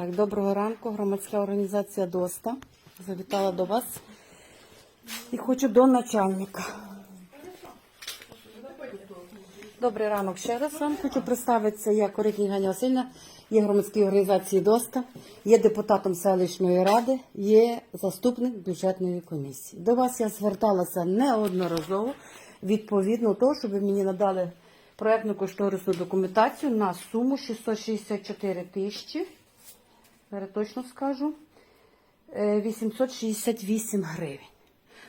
Так, доброго ранку. Громадська організація ДОСТА завітала до вас і хочу до начальника. Добрий ранок ще раз вам. Хочу представитися. Я Коритній Ганя Васильівна, є громадській організації ДОСТА, є депутатом селищної ради, є заступник бюджетної комісії. До вас я зверталася неодноразово відповідно того, щоб ви мені надали проектну кошторисну документацію на суму 664 тисячі. Зараз точно скажу. е, 868 гривень.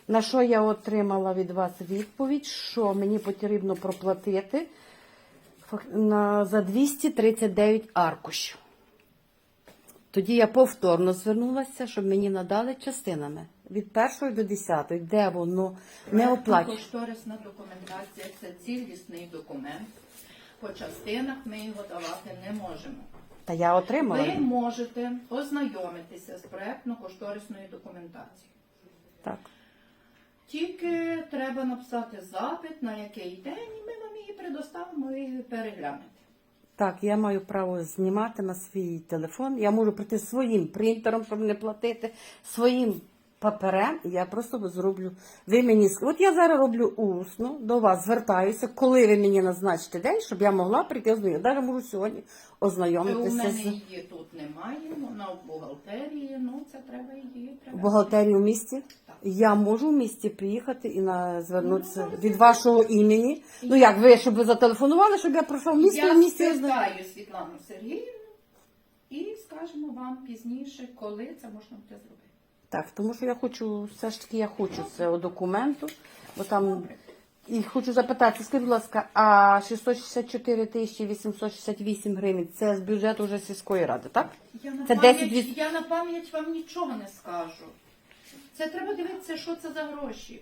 На що я отримала від вас відповідь, що мені потрібно проплатити за 239 аркушів. Тоді я повторно звернулася, щоб мені надали частинами від першої до десятої, де воно не оплачує. Кошторисна документація це цілісний документ. По частинах ми його давати не можемо. Та я отримала. Ви можете ознайомитися з проектно-кошторисною документацією. Так. Тільки треба написати запит, на який день, і ми вам її предоставимо ви її переглянете. Так, я маю право знімати на свій телефон. Я можу прийти своїм принтером, щоб не платити, своїм паперем. і Я просто зроблю. Ви мені от я зараз роблю усно, до вас звертаюся, коли ви мені назначите день, щоб я могла прийти ознайомитися. Навіть можу сьогодні ознайомитися. У мене її тут немає, вона в бухгалтерії, ну це треба її в бухгалтерії у місті. Я можу в місті приїхати і на звернутися від вашого імені. Ну як ви, щоб ви зателефонували, щоб я пройшов в Я в місті. ознайом- спитаю Світлану Сергіївну і скажемо вам пізніше, коли це можна буде зробити. Так, тому що я хочу, все ж таки, я хочу цього документу, бо там і хочу запитати, скажіть, будь ласка, а 664 тисячі 868 гривень це з бюджету вже сільської ради, так? Я на, Це пам'ять, 10 від- я на пам'ять вам нічого не скажу. Це треба дивитися, що це за гроші.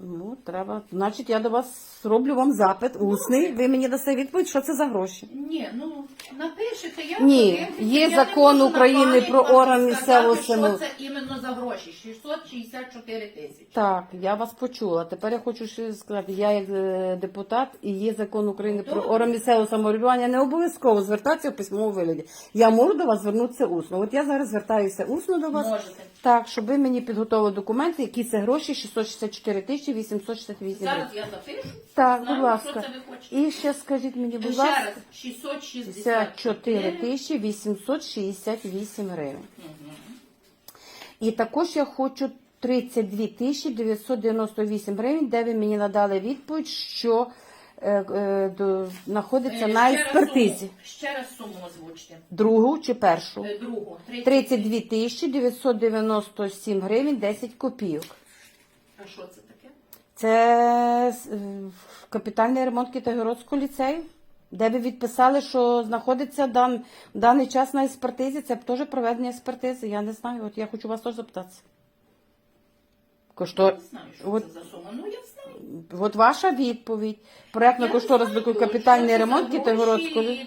Ну, треба. Значить, я до вас зроблю вам запит усний. Ви мені дасте відповідь, що це за гроші. Ні, ну напишете, я Ні, подивлюся, є я не закон можу на України пам'ять про вам органи сказати, місцевого Що самовряд- це іменно за гроші? 664 тисячі. Так, я вас почула. Тепер я хочу ще сказати, я як е, депутат і є закон України про Добре. орган місцевого самоврядування, не обов'язково звертатися в письмовому вигляді. Я можу до вас звернутися усно. От я зараз звертаюся усно до вас. Можете. Так, щоб ви мені підготували документи, які це гроші 664 тисячі 868 Зараз я запишу. Так, знаю, будь ласка. Що це ви хочете. І ще скажіть мені, будь Ще ласка, раз, 664 64 тисячі 868 гривень. І також я хочу 32 тисячі 998 гривень, де ви мені надали відповідь, що е, е, до, знаходиться Е, на ще раз експертизі. суму- Ще раз суму озвучте. Другу чи першу? Е, Другу. 32 тисячі 997 гривень 10 копійок. А що це таке? Це е, капітальний ремонт Китайгородського ліцею, де ви відписали, що знаходиться дан, в даний час на експертизі. Це теж проведення експертизи. Я не знаю. От я хочу вас теж запитатися. Кошто... Я не знаю, що От, це за сума. Ну, я знаю. от ваша відповідь. Проектно Я кошторис не капітальний ремонт відповідь.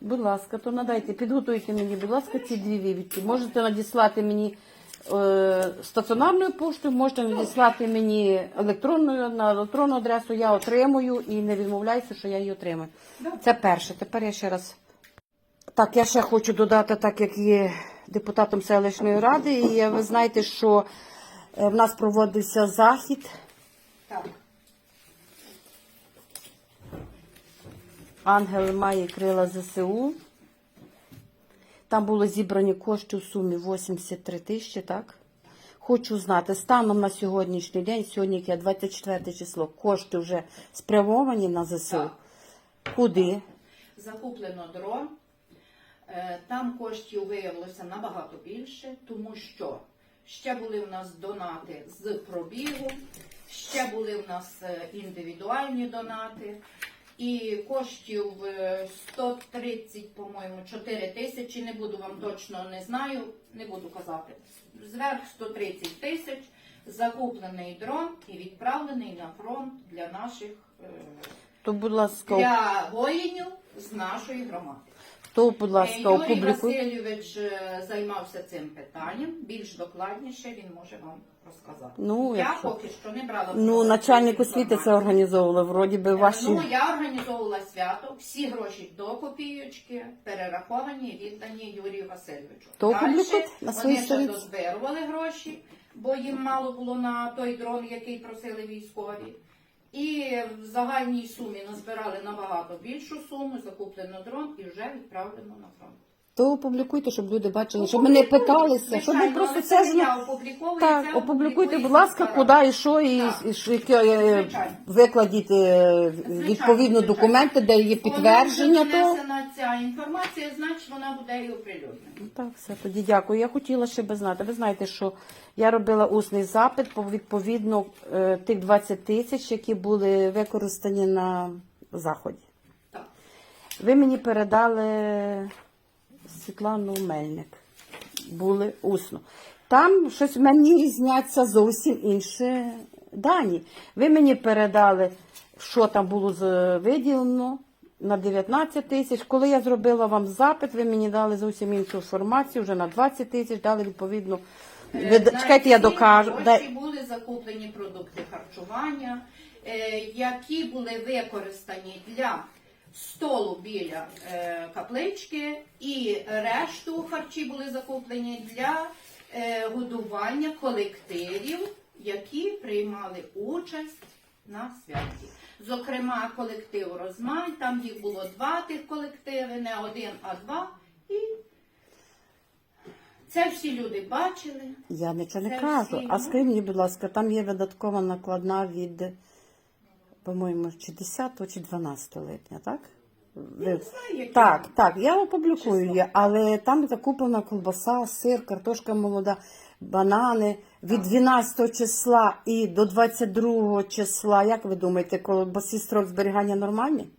Будь ласка, то надайте, підготуйте мені, будь ласка, ці дві вивідки. Можете надіслати мені стаціонарною поштою, можете надіслати мені електронною на електронну адресу. Я отримую і не відмовляюся, що я її отримаю. Це перше. Тепер я ще раз. Так, я ще хочу додати, так як є депутатом селищної ради, і е, ви знаєте, що е, в нас проводився захід. Так. Ангел має крила ЗСУ. Там було зібрані кошти у сумі 83 тисячі, так? Хочу знати, станом на сьогоднішній день, сьогодні яке 24 число, кошти вже спрямовані на ЗСУ. Так. Куди? Закуплено дрон. Е, Там коштів виявилося набагато більше, тому що ще були в нас донати з пробігу, ще були в нас е, індивідуальні донати. І коштів е, 130, по-моєму, 4 тисячі, не буду вам точно не знаю, не буду казати. Зверх 130 тисяч, закуплений дрон і відправлений на фронт для наших е, То, будь ласка, для воїнів з нашої громади. То, будь ласка, Е, Юрій опублікуйте. Васильович е, займався цим питанням. Більш докладніше він може вам розказати. Ну, я якщо- поки що не брала Ну, начальник освіти це інформацію. організовували, вроді би ваші. Ну, я організовувала свято, всі гроші до копійочки перераховані і віддані Юрію Васильовичу. То Дальше опублікуйте на своїй Вони ще сторінці. дозбирували гроші, бо їм мало було на той дрон, який просили військові. І в загальній сумі назбирали набагато більшу суму, закуплено дрон і вже відправлено на фронт. То опублікуйте, щоб люди бачили, щоб ми не питалися, щоб ми просто це зна... Так, опублікуйте, будь ласка, куди і що, і, і що, яке, е, Звичайно. викладіть е, відповідно звичайно. документи, де є підтвердження. Вона То... вже внесена ця інформація, значить вона буде і оприлюднена. Ну, Так, все, тоді дякую. Я хотіла ще би знати. Ви знаєте, що я робила усний запит по відповідно е, тих 20 тисяч, які були використані на заході. Так. Ви мені передали Світлану Мельник. Були усно. Там щось в мені різняться зовсім інші дані. Ви мені передали, що там було виділено на 19 тисяч. Коли я зробила вам запит, ви мені дали зовсім іншу інформацію, вже на 20 тисяч, дали відповідно. Е, Ви, на чекайте, я докажу. Дай- були закуплені продукти харчування, е, які були використані для столу біля е, каплички, і решту харчі були закуплені для е, годування колективів, які приймали участь на святі. Зокрема, колектив Розмаль, там їх було два тих колективи, не один, а два. І це всі люди бачили. Я нічого не Це кажу. всі, А скажіть мені, будь ласка, там є видаткова накладна від, по-моєму, чи 10 чи 12 липня, так? Ви- не знаю, які Так, там так, я опублікую її, але там закуплена колбаса, сир, картошка молода, банани від 12 числа і до 22 числа. Як ви думаєте, колбасі строк зберігання нормальний?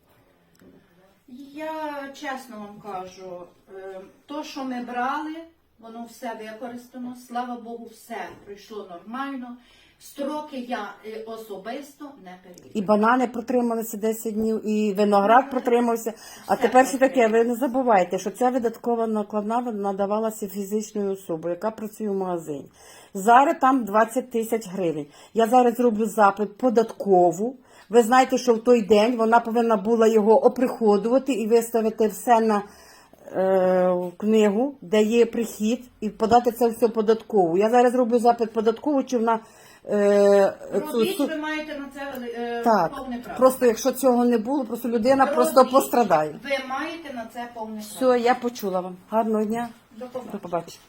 Я чесно вам кажу, е, то, що ми брали, воно все використано. Слава Богу, все пройшло нормально. Строки я е, особисто не перевіряю. І банани протрималися 10 днів, і виноград протримався. А Все тепер все таке, ви не забувайте, що ця видаткова накладна надавалася фізичною особою, яка працює в магазині. Зараз там 20 тисяч гривень. Я зараз зроблю запит податкову. Ви знаєте, що в той день вона повинна була його оприходувати і виставити все на книгу, де є прихід, і подати це все податкову. Я зараз роблю запит податкову, чи вона. Е, Робіть, ви маєте на це е, так, повне право. просто якщо цього не було, просто людина просто пострадає. Ви маєте на це повне право. Все, я почула вам. Гарного дня. До побачення. До побачення.